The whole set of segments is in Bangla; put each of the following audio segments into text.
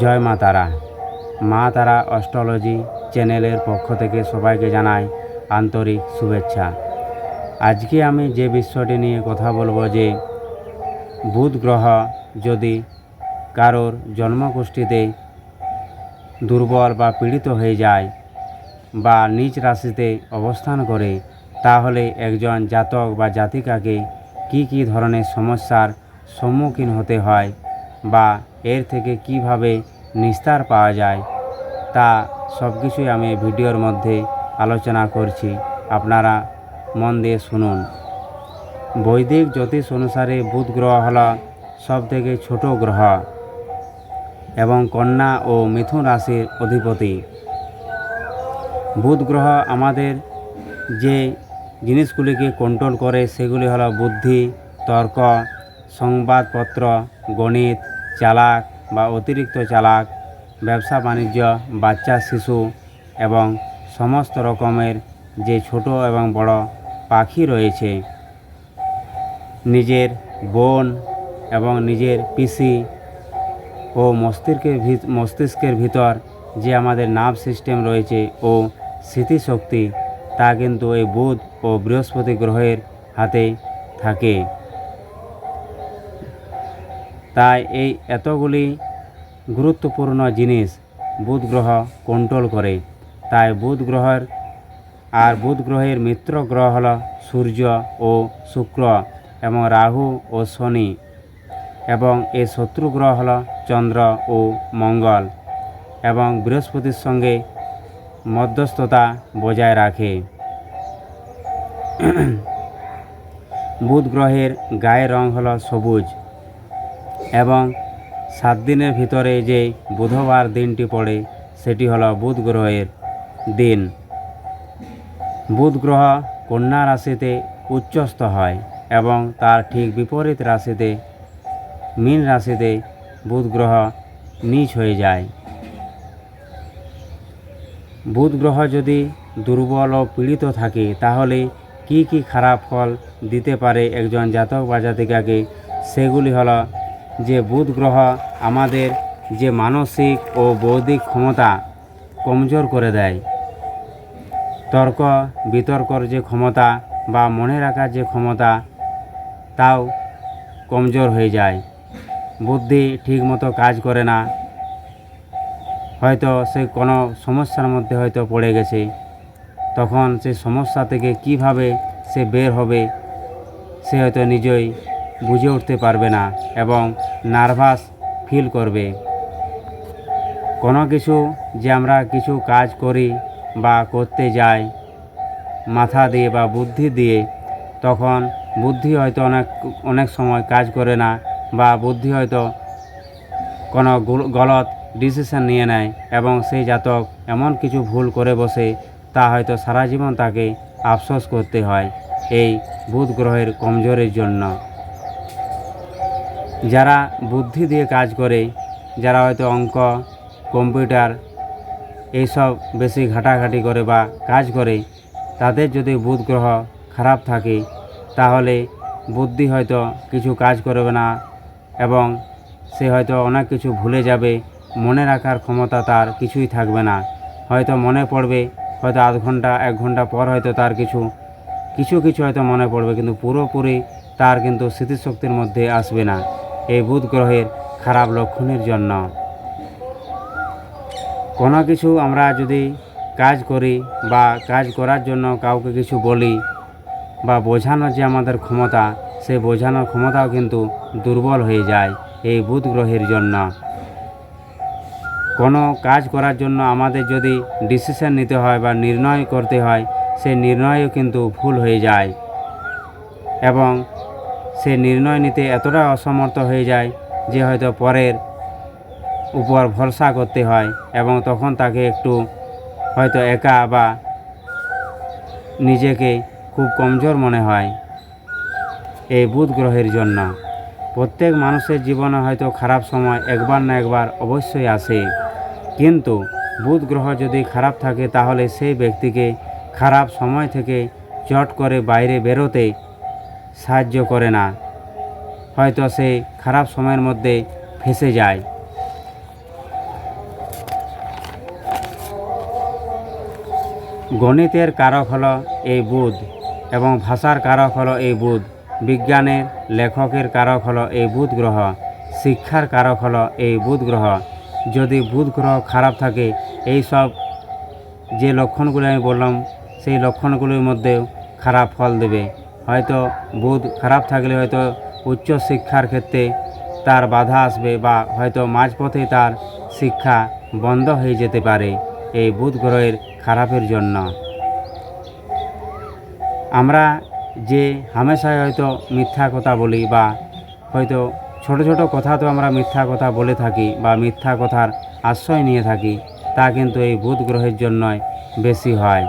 জয় মা তারা। মা তারা অস্ট্রোলজি চ্যানেলের পক্ষ থেকে সবাইকে জানাই আন্তরিক শুভেচ্ছা। আজকে আমি যে বিষয়টি নিয়ে কথা বলব যে, বুধ গ্রহ যদি কারোর জন্মগোষ্ঠীতে দুর্বল বা পীড়িত হয়ে যায় বা নিজ রাশিতে অবস্থান করে, তাহলে একজন জাতক বা জাতিকাকে কি কি ধরনের সমস্যার সম্মুখীন হতে হয় বা এর থেকে কীভাবে নিস্তার পাওয়া যায়, তা সব কিছুই আমি ভিডিওর মধ্যে আলোচনা করছি। আপনারা মন দিয়ে শুনুন। বৈদিক জ্যোতিষ অনুসারে বুধ গ্রহ হল সবথেকে ছোট গ্রহ এবং কন্যা ও মিথুন রাশির অধিপতি। বুধ গ্রহ আমাদের যে জিনিসগুলিকে কন্ট্রোল করে, সেগুলি হলো বুদ্ধি, তর্ক, সংবাদপত্র, গণিত চালাক বা অতিরিক্ত চালাক, ব্যবসা বাণিজ্য, বাচ্চা, শিশু এবং সমস্ত রকমের যে ছোট এবং বড় পাখি রয়েছে, নিজের বোন এবং নিজের পিসি ও মস্তিষ্কের মস্তিষ্কের ভিতর যে আমাদের নার্ভ সিস্টেম রয়েছে ও স্মৃতিশক্তি, তা কিন্তু এই বুধ ও বৃহস্পতি গ্রহের হাতে থাকে। তাই এই এতগুলি গুরুত্বপূর্ণ জিনিস বুধ গ্রহ কন্ট্রোল করে। তাই বুধ গ্রহের আর বুধ গ্রহের মিত্র গ্রহ হল সূর্য ও শুক্র এবং রাহু ও শনি এবং এই শত্রু গ্রহ হল চন্দ্র ও মঙ্গল এবং বৃহস্পতির সঙ্গে মধ্যস্থতা বজায় রাখে। বুধ গ্রহের গায়ের রং হল সবুজ এবং সাত দিনের ভিতরে যে বুধবার দিনটি পড়ে, সেটি হলো বুধ গ্রহের দিন। বুধ গ্রহ কন্যা রাশিতে উচ্চস্থ হয় এবং তার ঠিক বিপরীত রাশিতে, মীন রাশিতে বুধ গ্রহ নিচ হয়ে যায়। বুধ গ্রহ যদি দুর্বল ও পীড়িত থাকে, তাহলে কি কি খারাপ ফল দিতে পারে একজন জাতক বা জাতিকাকে? সেগুলি হলো যে বুধ গ্রহ আমাদের যে মানসিক ও বৌদ্ধিক ক্ষমতা কমজোর করে দেয়। তর্ক, বিতর্কর যে ক্ষমতা বা মনে রাখার যে ক্ষমতা, তাও কমজোর হয়ে যায়। বুদ্ধি ঠিকমতো কাজ করে না। হয়তো সে কোনো সমস্যার মধ্যে হয়তো পড়ে গেছে। তখন সে সমস্যা থেকে কীভাবে সে বের হবে, সে হয়তো নিজেই বুঝে উঠতে পারবে না এবং নার্ভাস ফিল করবে। কোনো কিছু যে আমরা কিছু কাজ করি বা করতে যাই, মাথা দিয়ে বা বুদ্ধি দিয়ে, তখন বুদ্ধি হয়তো অনেক অনেক সময় কাজ করে না বা বুদ্ধি হয়তো কোনো গলত ডিসিশন নিয়ে নেয় এবং সেই জাতক এমন কিছু ভুল করে বসে, তা হয়তো সারা জীবন তাকে আফসোস করতে হয় এই বুধ গ্রহের কমজোরের জন্য। যারা বুদ্ধি দিয়ে কাজ করে, যারা হয়তো অঙ্ক, কম্পিউটার এইসব বেশি ঘাটাঘাটি করে বা কাজ করে, তাদের যদি বুধ গ্রহ খারাপ থাকে, তাহলে বুদ্ধি হয়তো কিছু কাজ করবে না এবং সে হয়তো অনেক কিছু ভুলে যাবে, মনে রাখার ক্ষমতা তার কিছুই থাকবে না। হয়তো মনে পড়বে, হয়তো আধ ঘণ্টা, এক ঘণ্টা পর হয়তো তার কিছু কিছু কিছু হয়তো মনে পড়বে, কিন্তু পুরোপুরি তার কিন্তু স্মৃতিশক্তির মধ্যে আসবে না। এই বুধ গ্রহের খারাপ লক্ষণের জন্য। কোনো কিছু আমরা যদি কাজ করি বা কাজ করার জন্য কাউকে কিছু বলি বা বোঝানোর যে আমাদের ক্ষমতা, সেই বোঝানোর ক্ষমতাও কিন্তু দুর্বল হয়ে যায় এই বুধ গ্রহের জন্য। কোনো কাজ করার জন্য আমাদের যদি ডিসিশন নিতে হয় বা নির্ণয় করতে হয়, সেই নির্ণয়ও কিন্তু ভুল হয়ে যায়। এবং সে নির্ণয় নিতে এতটা অসমর্থ হয়ে যায় যে হয়তো পরের উপর ভরসা করতে হয় এবং তখন তাকে একটু হয়তো একা বা নিজেকে খুব কমজোর মনে হয়। এই বুধ গ্রহের জন্য প্রত্যেক মানুষের জীবনে হয়তো খারাপ সময় একবার না একবার অবশ্যই আসে। কিন্তু বুধ গ্রহ যদি খারাপ থাকে তাহলে সেই ব্যক্তিকে খারাপ সময় থেকে চট করে বাইরে বেরোতে সাহায্য করে না। হয়তো সে খারাপ সময়ের মধ্যে ফেসে যায়। গণিতের কারক হলো এই বুধ এবং ভাষার কারক হলো এই বুধ। বিজ্ঞানের লেখকের কারক হলো এই বুধ গ্রহ। শিক্ষার কারক হলো এই বুধ গ্রহ। যদি বুধ গ্রহ খারাপ থাকে, এই সব যে লক্ষণগুলি আমি বললাম, সেই লক্ষণগুলির মধ্যেও খারাপ ফল দেবে। হয়তো বুধ খারাপ থাকলে হয়তো উচ্চ শিক্ষার ক্ষেত্রে তার বাধা আসবে বা হয়তো মাঝপথে তার শিক্ষা বন্ধ হয়ে যেতে পারে এই বুধ গ্রহের খারাপের জন্য। আমরা যে হামেশায় হয়তো মিথ্যা কথা বলি বা হয়তো ছোট ছোট কথা তো আমরা মিথ্যা কথা বলে থাকি বা মিথ্যা কথার আশ্রয় নিয়ে থাকি, তা কিন্তু এই বুধ গ্রহের জন্যই বেশি হয়।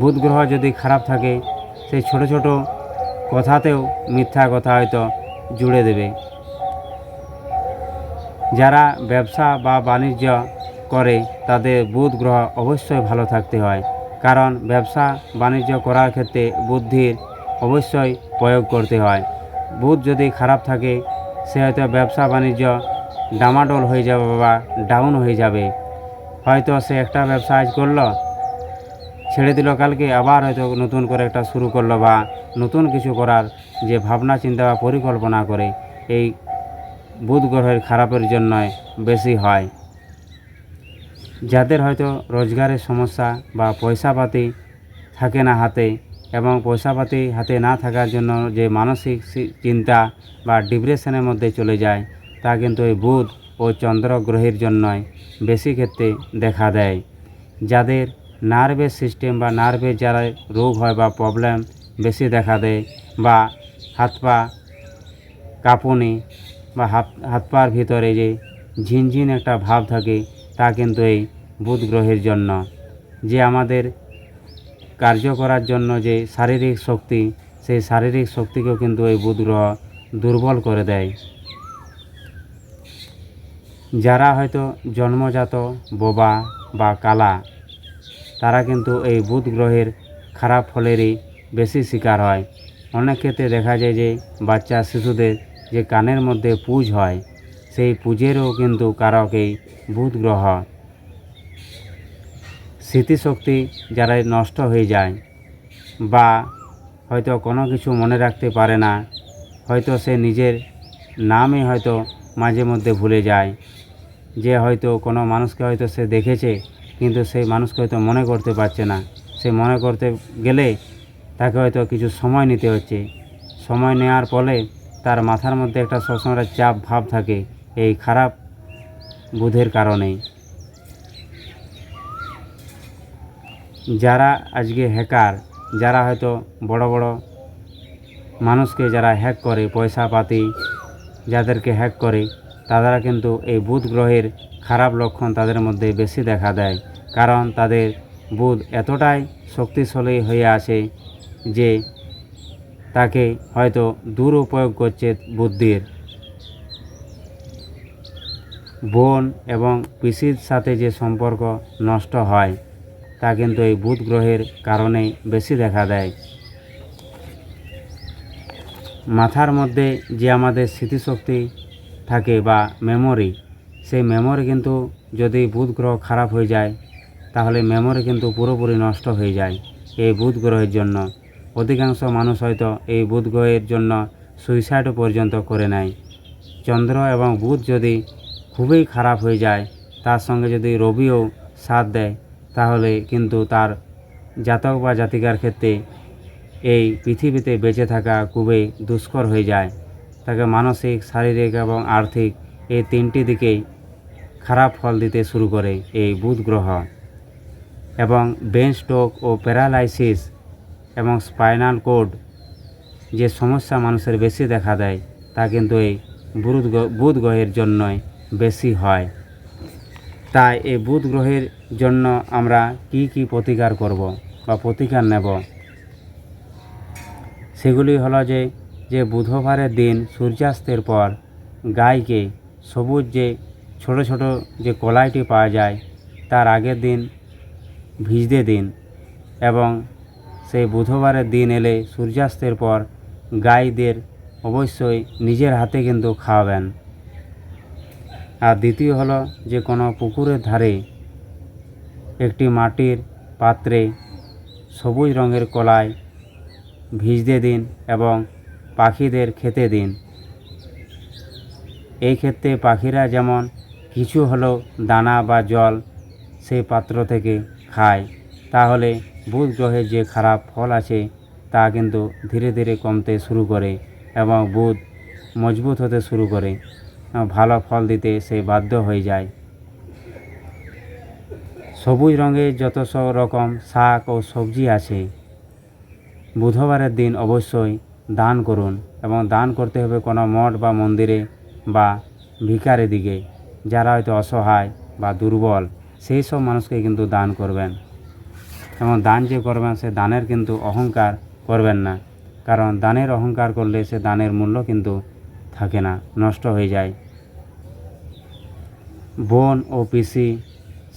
বুধ গ্রহ যদি খারাপ থাকে সেই ছোট ছোট কথাতেও মিথ্যা কথা হয়তো জুড়ে দেবে। যারা ব্যবসা বা বাণিজ্য করে, তাদের বুধ গ্রহ অবশ্যই ভালো থাকতে হয়। কারণ ব্যবসা, বাণিজ্য করার ক্ষেত্রে বুদ্ধির অবশ্যই প্রয়োগ করতে হয়। বুধ যদি খারাপ থাকে, সে হয়তো ব্যবসা, বাণিজ্য ডামাডোল হয়ে যাবে বা ডাউন হয়ে যাবে। হয়তো সে একটা ব্যবসা আজ করল ছেড়ে দিল কালকে, আবার হয়তো নতুন করে একটা শুরু করল বা নতুন কিছু করার যে ভাবনা, চিন্তা বা পরিকল্পনা করে এই বুধ গ্রহের খারাপের জন্যই বেশি হয়। যাদের হয়তো রোজগারের সমস্যা বা পয়সাপাতি থাকে না হাতে এবং পয়সাপাতি হাতে না থাকার জন্য যে মানসিক চিন্তা বা ডিপ্রেশনের মধ্যে চলে যায়, তা কিন্তু এই বুধ ও চন্দ্র গ্রহের জন্যই বেশি ক্ষেত্রে দেখা দেয়। যাদের নার্ভের সিস্টেম বা নার্ভের যারা রোগ হয় বা প্রবলেম বেশি দেখা দেয় বা হাত পা কাঁপুনি বা হাত হাত পার ভিতরে যে ঝিনঝিন একটা ভাব থাকে, তা কিন্তু এই বুধ গ্রহের জন্য। যে আমাদের কার্য করার জন্য যে শারীরিক শক্তি, সেই শারীরিক শক্তিকেও কিন্তু এই বুধ গ্রহ দুর্বল করে দেয়। যারা হয়তো জন্মজাত বোবা বা কালা তারা কিন্তু এই বুধ গ্রহের খারাপ ফলেরই বেশি শিকার হয়। অনেক ক্ষেত্রে দেখা যায় যে বাচ্চা শিশুদের যে কানের মধ্যে পুজ হয়, সেই পুজেরও কিন্তু কারক এই বুধ গ্রহ। স্মৃতিশক্তি যারা নষ্ট হয়ে যায় বা হয়তো কোনো কিছু মনে রাখতে পারে না, হয়তো সে নিজের নামই হয়তো মাঝে মধ্যে ভুলে যায়। যে হয়তো কোনো মানুষকে হয়তো সে দেখেছে কিন্তু সেই মানুষকে হয়তো মনে করতে পারছে না। সে মনে করতে গেলে তাকে হয়তো কিছু সময় নিতে হচ্ছে। সময় নেওয়ার ফলে তার মাথার মধ্যে একটা সবসময় চাপ ভাব থাকে এই খারাপ বুধের কারণেই যারা আজকে হ্যাকার যারা হয়তো বড় বড় মানুষকে যারা হ্যাক করে পয়সা পাতি যাদেরকে হ্যাক করে তারা কিন্তু এই বুধ গ্রহের খারাপ লক্ষণ তাদের মধ্যে বেশি দেখা দেয়। কারণ তাদের বুধ এতটাই শক্তিশালী হয়ে আছে যে তাকে হয়তো দুরুপয়োগ করছে বুদ্ধির। বোন এবং পিসির সাথে যে সম্পর্ক নষ্ট হয়, তা কিন্তু এই বুধ গ্রহের কারণে বেশি দেখা দেয়। মাথার মধ্যে যে আমাদের স্মৃতিশক্তি থাকে বা মেমোরি সেই মেমোরি কিন্তু যদি বুধ গ্রহ খারাপ হয়ে যায়, তাহলে মেমোরি কিন্তু পুরোপুরি নষ্ট হয়ে যায় এই বুধ গ্রহের জন্য। অধিকাংশ মানুষ হয়তো এই বুধ গ্রহের জন্য সুইসাইডও পর্যন্ত করে নেয়। চন্দ্র এবং বুধ যদি খুবই খারাপ হয়ে যায়, তার সঙ্গে যদি রবিও সাথ দেয়, তাহলে কিন্তু তার জাতক বা জাতিকার ক্ষেত্রে এই পৃথিবীতে বেঁচে থাকা খুবই দুষ্কর হয়ে যায়। তাকে মানসিক, শারীরিক এবং আর্থিক এই তিনটি দিকেই খারাপ ফল দিতে শুরু করে এই বুধ গ্রহ। এবং ব্রেন স্ট্রোক ও প্যারালাইসিস এবং স্পাইনাল কোড যে সমস্যা মানুষের বেশি দেখা দেয়, তা কিন্তু এই বুধ বুধ গ্রহের জন্যই বেশি হয়। তাই এই বুধ গ্রহের জন্য আমরা কি কি প্রতিকার করব বা প্রতিকার নেব? সেগুলি হলো যে যে বুধবারের দিন সূর্যাস্তের পর গাইকে সবুজ যে ছোট ছোট যে কলাইটি পাওয়া যায়, তার আগের দিন ভিজতে দিন এবং সেই বুধবারের দিন এলে সূর্যাস্তের পর গাইদের অবশ্যই নিজের হাতে কিন্তু খাওয়াবেন। আর দ্বিতীয় হলো যে কোনো পুকুরের ধারে একটি মাটির পাত্রে সবুজ রঙের কলাই ভিজতে দিন এবং পাখিদের খেতে দিন। এই ক্ষেত্রে পাখিরা যেমন কিছু হলেও দানা বা জল সেই পাত্র থেকে খায়, তাহলে বুধ গ্রহের যে খারাপ ফল আছে তা কিন্তু ধীরে ধীরে কমতে শুরু করে এবং বুধ মজবুত হতে শুরু করে। ভালো ফল দিতে সে বাধ্য হয়ে যায়। সবুজ রঙের যত সব রকম শাক ও সবজি আছে, বুধবারের দিন অবশ্যই দান করুন এবং দান করতে হবে কোনো মঠ বা মন্দিরে বা ভিকারের দিকে, যারা হয়তো অসহায় বা দুর্বল, সেই সব মানুষকে কিন্তু দান করবেন। এবং দান যে করবেন, সে দানের কিন্তু অহংকার করবেন না। কারণ দানের অহংকার করলে সে দানের মূল্য কিন্তু থাকে না, নষ্ট হয়ে যায়। বোন ও পিসি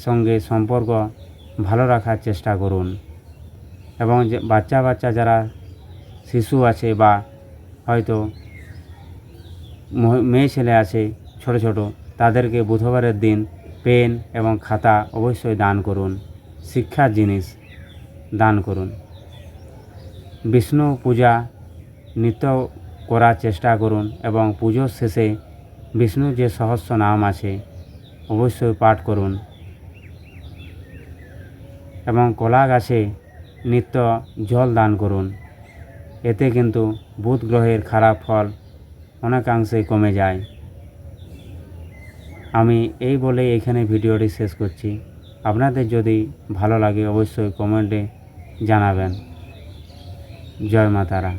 সঙ্গে সম্পর্ক ভালো রাখার চেষ্টা করুন। এবং যে বাচ্চা বাচ্চা যারা শিশু আছে বা হয়তো মেয়ে ছেলে আছে ছোট ছোট, তাদেরকে বুধবারের দিন পেন এবং খাতা অবশ্যই দান করুন। শিক্ষার জিনিস, দান করুন। বিষ্ণু পূজা নিত্য করার চেষ্টা করুন এবং পুজোর শেষে বিষ্ণুর যে সহস্র নাম আছে, অবশ্যই পাঠ করুন। এবং কলা গাছে নিত্য জল দান করুন। এতে কিন্তু বুধ গ্রহের খারাপ ফল অনেকাংশে কমে যায়। আমি এই বলে এখানে ভিডিওটি শেষ করছি। আপনাদের যদি ভালো লাগে অবশ্যই কমেন্টে জানাবেন। জয় মাতারা।